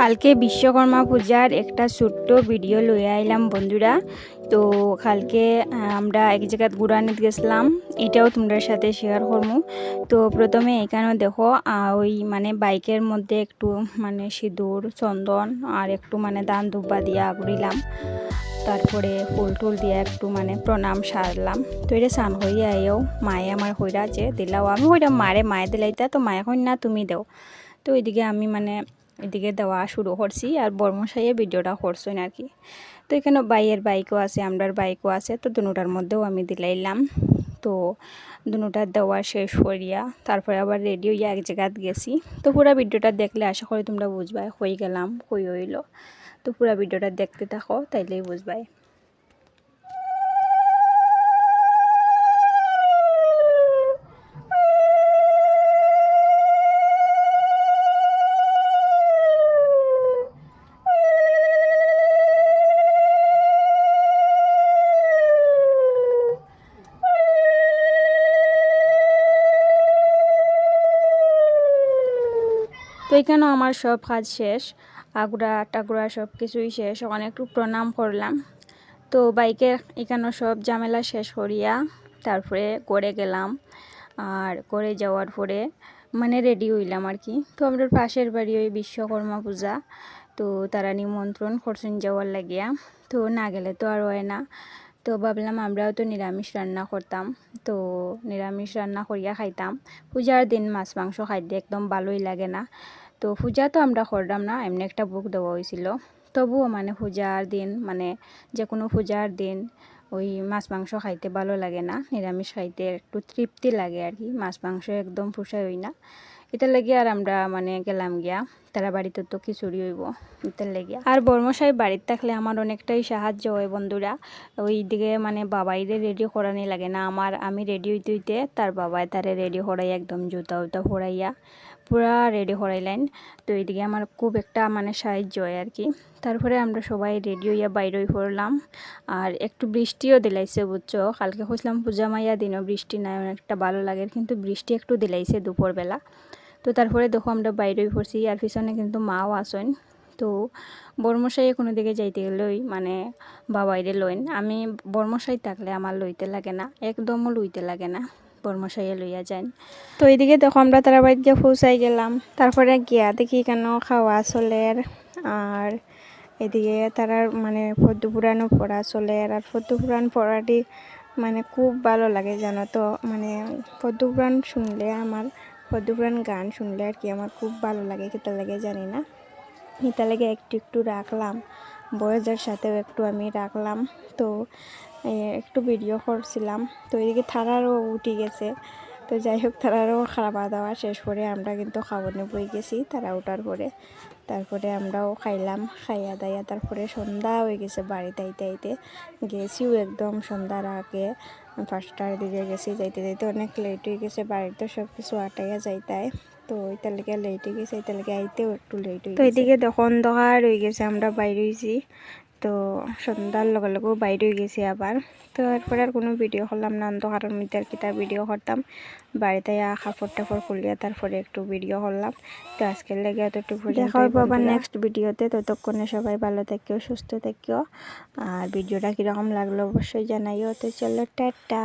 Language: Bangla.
কালকে বিশ্বকর্মা পূজার একটা ছোট্ট ভিডিও লইয়া আইলাম বন্ধুরা। তো কালকে আমরা এক জায়গায় ঘুরানিত গেছিলাম। এটাও তোমাদের সাথে শেয়ার করব তো প্রথমে এখানেও দেখো ওই মানে বাইকের মধ্যে একটু মানে সিঁদুর, চন্দন আর একটু মানে দান দুব্বা দিয়া ঘুরিলাম। তারপরে ফুল টুল দিয়ে একটু মানে প্রণাম সারলাম। তো এটা স্নান হইয়া আইও, মায়ে আমার হইরা যে, দিলাও। আমি হইরা মারে, মায়ে দিলাইতা, তো মায়ে কই না তুমি দেও। তো ওইদিকে আমি মানে এদিকে দেওয়া শুরু করছি আর বর্মশাইয়ে ভিডিওটা করছেন আর কি তো এখানে বাইয়ের বাইকও আছে, আমরার বাইকও আছে, তো দুটার মধ্যেও আমি দিলাইলাম। তো দুটার দেওয়া শেষ করিয়া তারপরে আবার রেডিও হইয়া এক জায়গাত গেছি। তো পুরো ভিডিওটা দেখলে আশা করি তোমরা বুঝবাই হয়ে গেলাম হই হইল। তো পুরো ভিডিওটা দেখতে থাকো, তাইলেই বুঝবাই। তো এখানেও আমার সব কাজ শেষ। আগুড়া, টাগুড়া সব কিছুই শেষ। ওখানে একটু প্রণাম করলাম। তো বাইকের এখানেও সব ঝামেলা শেষ করিয়া তারপরে করে গেলাম। আর করে যাওয়ার পরে মানে রেডি হইলাম আর কি। তো আমাদের পাশের বাড়ি ওই বিশ্বকর্মা পূজা। তো তারা নিমন্ত্রণ করছেন যাওয়ার লাগিয়া। তো না গেলে তো আর হয় না। তো ভাবলাম আমরাও তো নিরামিষ রান্না করতাম। তো নিরামিষ রান্না করিয়া খাইতাম। পূজার দিন মাছ, মাংস খাইতে একদম ভালোই লাগে না। তো পূজা তো আমরা করলাম না, এমনি একটা বুক দেওয়া হয়েছিল তবুও মানে পূজার দিন মানে যে কোনো পূজার দিন ওই মাছ, মাংস খাইতে ভালো লাগে না। নিরামিষ খাইতে একটু তৃপ্তি লাগে আর কি, মাছ, মাংস একদম পোষায় হই না। এটা লাগে আর আমরা মানে গেলাম গিয়া তারা বাড়িতে তো খিচুড়ি হইব এটার লেগে। আর বর্মশাই বাড়িতে থাকলে আমার অনেকটাই সাহায্য হয় বন্ধুরা। ওই দিকে মানে বাবাইরে রেডি করানি লাগে না, আমার, আমি রেডি হইতে হইতে তার বাবাই তারে রেডি করাই একদম জুতা উতা ফোরাইয়া পুরা রেডি করাইলেন। তো এইদিকে আমার খুব একটা মানে সাহায্য হয় আর কি। তারপরে আমরা সবাই রেডি হইয়া বাইরে হয়ে পড়লাম। আর একটু বৃষ্টিও দিলাইছে বুঝছ, কালকে খুঁজলাম পূজা মাইয়া দিনও বৃষ্টি নাই, অনেকটা ভালো লাগে, কিন্তু বৃষ্টি একটু দিলাইছে দুপুরবেলা। তো তারপরে দেখো আমরা বাইরে পড়ছি, আর পিছনে কিন্তু মাও আসেন। তো বর্মশাই কোনো দিকে যাইতে গেলেই মানে বাবাইরে লইন। আমি বর্মশাই থাকলে আমার লইতে লাগে না, একদমও লইতে লাগে না, বর্মশাইয়ে লইয়া যান তো এইদিকে দেখো আমরা তারা বাড়িতে গিয়ে পৌঁছাই গেলাম। তারপরে গিয়া দেখি কেন খাওয়া চলের, আর এদিকে তারার মানে পদ্ম পুরাণও পড়া চলে আর পদ্ম পুরাণ পড়াটি মানে খুব ভালো লাগে জানো তো মানে পদ্ম পুরাণ শুনলে আমার পদ্ম পুরাণ গান শুনলে আর কি আমার খুব ভালো লাগে খেতে লাগে জানি না। এটা লাগে একটু একটু রাখলাম, বয়সের সাথেও একটু আমি রাখলাম। তো একটু ভিডিও করছিলাম। তো এদিকে থারারও উঠে গেছে। তো যাই হোক তারারও খাওয়া দাওয়া শেষ করে আমরা কিন্তু খাওয়ানো বই গেছি তারা ওঠার পরে। তারপরে আমরাও খাইলাম খাইয়া দাইয়া তারপরে সন্ধ্যা হয়ে গেছে বাড়িতে আইতে আইতে। গেছিও একদম সন্ধ্যার আগে। পাঁচটার দিকে গেছি যাইতে যাইতে অনেক লেট হয়ে গেছে বাড়িতে সব কিছু আটাইয়া যাইতায়। তো ওইটা লেগে লেট হয়ে গেছে লেগে আইতেও একটু লেট হয়ে তো এদিকে দেখো অন্ধকার হয়ে গেছে আমরা বাইরে হয়েছি তো সন্ধ্যার লগে লগেও বাইরে গেছি আবার। তো এরপরে আর কোনো ভিডিও করলাম না অন্ধকারের মধ্যে আর কি তার ভিডিও করতাম। বাড়িতে কাপড় টাপড় খুলিয়া তারপরে একটু ভিডিও করলাম। তো আজকের লেগে এতটুকু দেখা হবে আবার নেক্সট ভিডিওতে ততক্ষণে সবাই ভালো থাকিও সুস্থ থাকিও আর ভিডিওটা কীরকম লাগল অবশ্যই জানাইও। তো চলো টাটা।